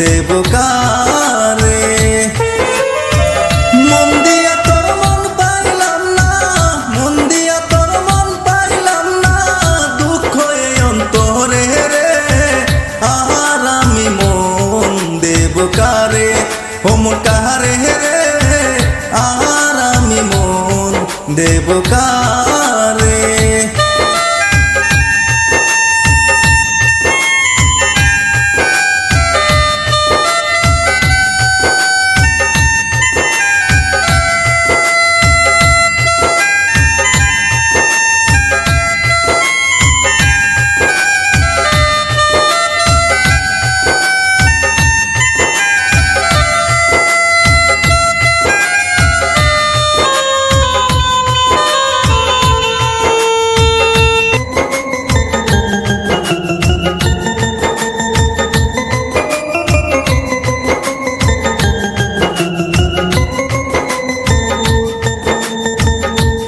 দেব কারে? মন দিয়া তোর মন পাইলাম না, মন দিয়া তোর মন পাইলাম না। দুঃখ অন্তরে রে, আহার আমি মন দেব কারে? হোম কারে রে, আহার আমি মন দেব কারে?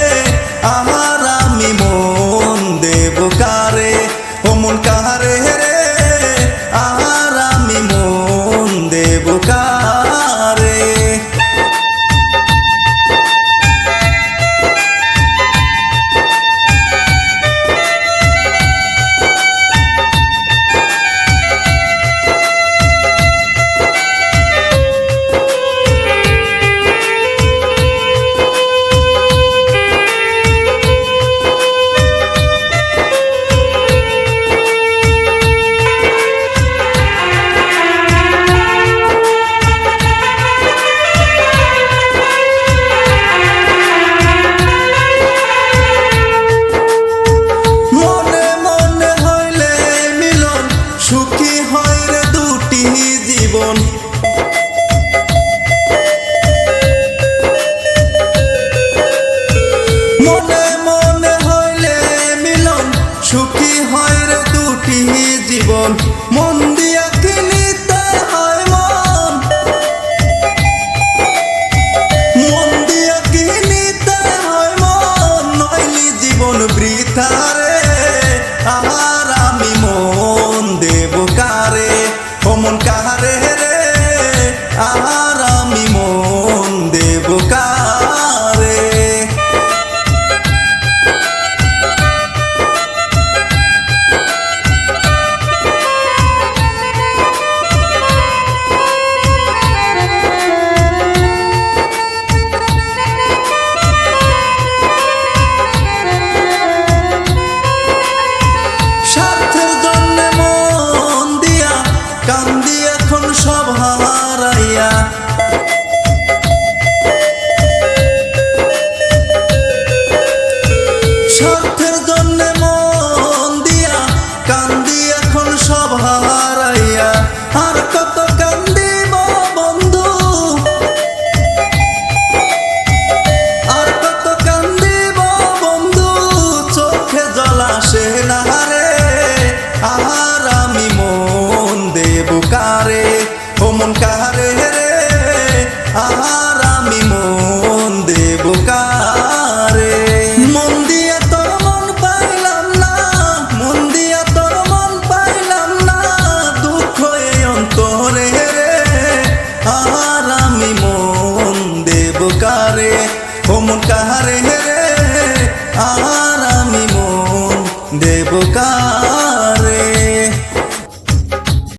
রে মনে মনে হইলে মিলন, সুখী হয় রে দুটি জীবন। মন দিয়া কিনিতে হয় মন। মন দিয়া কিনিতে হয় মন নইলি জীবন বৃথারে মন কাহারে রে? আর আমি মন দেব কারে মন দিয়া তোর মন পাইলাম না, মন দিয়া তোর মন পাইলাম না, দুঃখ অন্তরে রে। আর আমি মন দেব কারে ও মন কারে রে? আর আমি মন দেব কারে